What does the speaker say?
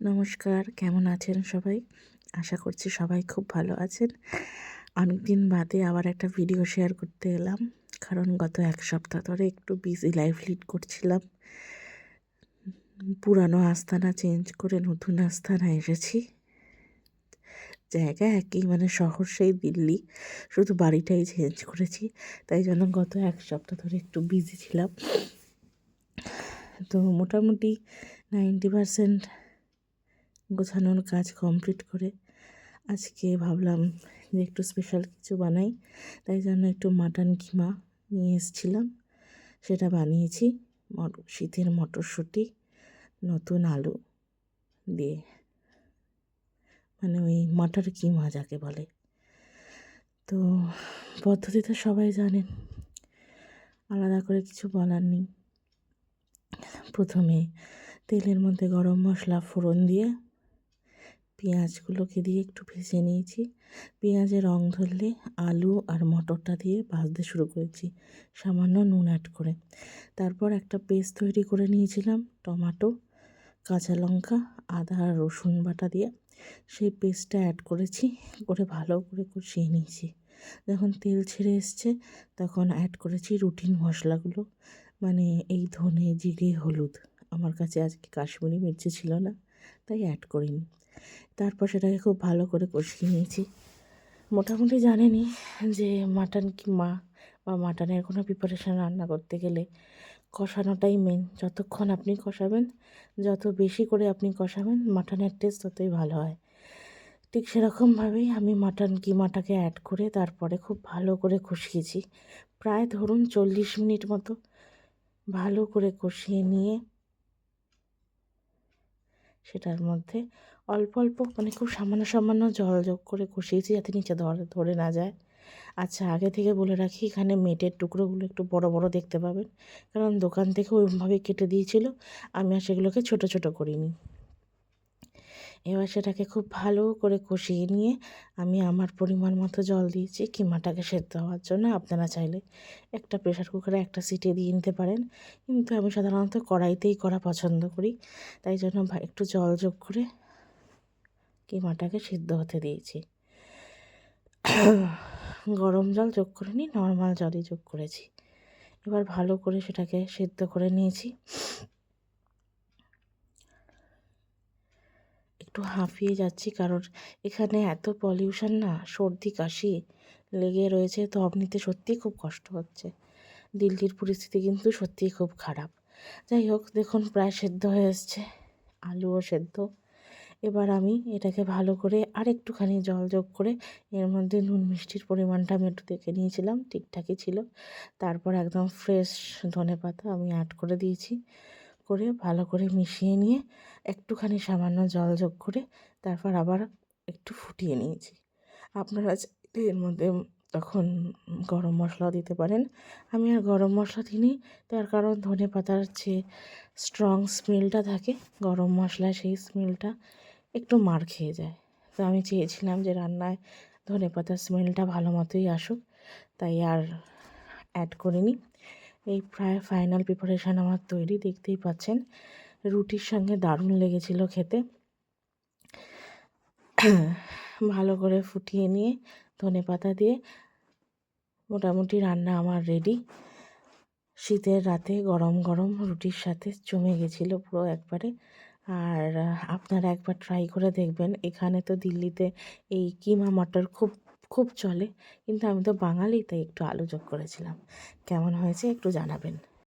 নমস্কার, কেমন আছেন সবাই? আশা করছি সবাই খুব ভালো আছেন। অনেক দিন বাদে আবার একটা ভিডিও শেয়ার করতে এলাম, কারণ গত এক সপ্তাহ ধরে একটু বিজি লাইফ লিড করছিলাম। পুরানো আস্তানা চেঞ্জ করে নতুন আস্তানা এসেছি। জায়গা একই মানে শহর সেই দিল্লি, শুধু বাড়িটাই চেঞ্জ করেছি। তাই জন্য গত এক সপ্তাহ ধরে একটু বিজি ছিলাম। তো মোটামুটি নাইনটি পারসেন্ট গোছানোর কাজ কমপ্লিট করে আজকে ভাবলাম যে একটু স্পেশাল কিছু বানাই, তাই জন্য একটু মাটন কিমা নিয়ে এসেছিলাম। সেটা বানিয়েছি শীতের মটরশুঁটি, নতুন আলু দিয়ে। মানে ওই মটর কিমা যাকে বলে। তো পদ্ধতি তো সবাই জানেন, আলাদা করে কিছু বলার নেই। প্রথমে তেলের মধ্যে গরম মশলা ফোড়ন দিয়ে পেঁয়াজগুলোকে দিয়ে একটু ভেজে নিয়েছি। পেঁয়াজের রং ধরলে আলু আর মটরটা দিয়ে ভাজতে শুরু করেছি, সামান্য নুন অ্যাড করে। তারপর একটা পেস্ট তৈরি করে নিয়েছিলাম, টমাটো, কাঁচা লঙ্কা, আদা আর রসুন বাটা দিয়ে। সেই পেস্টটা অ্যাড করেছি, করে ভালো করে কষিয়ে নিয়েছি। যখন তেল ছেড়ে এসছে, তখন অ্যাড করেছি রুটিন মশলাগুলো মানে এই ধনে, জিরে, হলুদ। আমার কাছে আজকে কাশ্মীরি মির্চি ছিল না। তাই অ্যাড করিনি। তারপর সেটাকে খুব ভালো করে কষিয়ে নিয়েছি। মোটামুটি জানেনই যে মাটন কি মা বা মাটনের কোনো প্রিপারেশান রান্না করতে গেলে কষানোটাই মেন যতক্ষণ আপনি কষাবেন, যত বেশি করে আপনি কষাবেন মাটনের টেস্ট ততই ভালো হয়। ঠিক সেরকমভাবেই আমি মাটন কিমাটাকে অ্যাড করে তারপরে খুব ভালো করে কষিয়েছি। প্রায় ধরুন চল্লিশ মিনিট মতো ভালো করে কষিয়ে নিয়ে সেটার মধ্যে অল্প অল্প মানে খুব সামান্য সামান্য জল যোগ করে কষিয়েছি যাতে নিচে ধরে ধরে না যায়। আচ্ছা আগে থেকে বলে রাখি, এখানে মেটের টুকরোগুলো একটু বড় বড় দেখতে পাবেন। কারণ দোকান থেকে ওইভাবে কেটে দিয়েছিল, আমি আর সেগুলোকে ছোট ছোট করিনি। এবার সেটাকে খুব ভালো করে কষিয়ে নিয়ে আমি আমার পরিমাণ মতো জল দিয়েছি। কিমাটাকে সেদ্ধ হওয়ার জন্য আপনারা চাইলে একটা প্রেশার কুকারে একটা সিটি দিয়ে নিতে পারেন। কিন্তু আমি সাধারণত কড়াইতেই করা পছন্দ করি। তাই জন্য একটু জল যোগ করে কিমাটাকে সিদ্ধ হতে দিয়েছি। গরম জল যোগ করে করিনি নর্মাল জলই যোগ করেছি। এবার ভালো করে সেটাকে সেদ্ধ করে নিয়েছি। একটু হাঁফিয়ে যাচ্ছি কারণ এখানে এত পলিউশন না, সর্দি, কাশি লেগে রয়েছে। তো আপনিতে সত্যিই খুব কষ্ট হচ্ছে। দিল্লির পরিস্থিতি কিন্তু সত্যিই খুব খারাপ। যাই হোক, দেখুন প্রায় সেদ্ধ হয়ে এসছে, আলুও সেদ্ধ। এবার আমি এটাকে ভালো করে আর একটুখানি জল যোগ করে এর মধ্যে নুন মিষ্টির পরিমাণটা আমি একটু দেখে নিয়েছিলাম, ঠিকঠাকই ছিল। তারপর একদম ফ্রেশ ধনে পাতা আমি অ্যাড করে দিয়েছি। করে, ভালো করে মিশিয়ে নিয়ে একটুখানি সামান্য জল যোগ করে তারপর আবার একটু ফুটিয়ে নিয়েছি। আপনারা চাইলে এর মধ্যে তখন গরম মশলাও দিতে পারেন। আমি আর গরম মশলা দিইনি, তার কারণ ধনে পাতার যে স্ট্রং স্মেলটা থাকে, গরম মশলা সেই স্মেলটা একটু মার খেয়ে যায়। তো আমি চেয়েছিলাম যে রান্নায় ধনে পাতার স্মেলটা ভালো মতোই আসুক, তাই আর অ্যাড করিনি। এই প্রায় ফাইনাল প্রিপারেশান আমার তৈরি, দেখতেই পাচ্ছেন। রুটির সঙ্গে দারুণ লেগেছিল খেতে। ভালো করে ফুটিয়ে নিয়ে ধনে পাতা দিয়ে মোটামুটি রান্না আমার রেডি শীতের রাতে গরম গরম রুটির সাথে জমে গেছিল পুরো একবারে। আর আপনারা একবার ট্রাই করে দেখবেন। এখানে তো দিল্লিতে এই কিমা মটর খুব খুব চলে। কিন্তু আমি তো বাঙালি তাই একটু আলোচক করেছিলাম। কেমন হয়েছে একটু জানাবেন।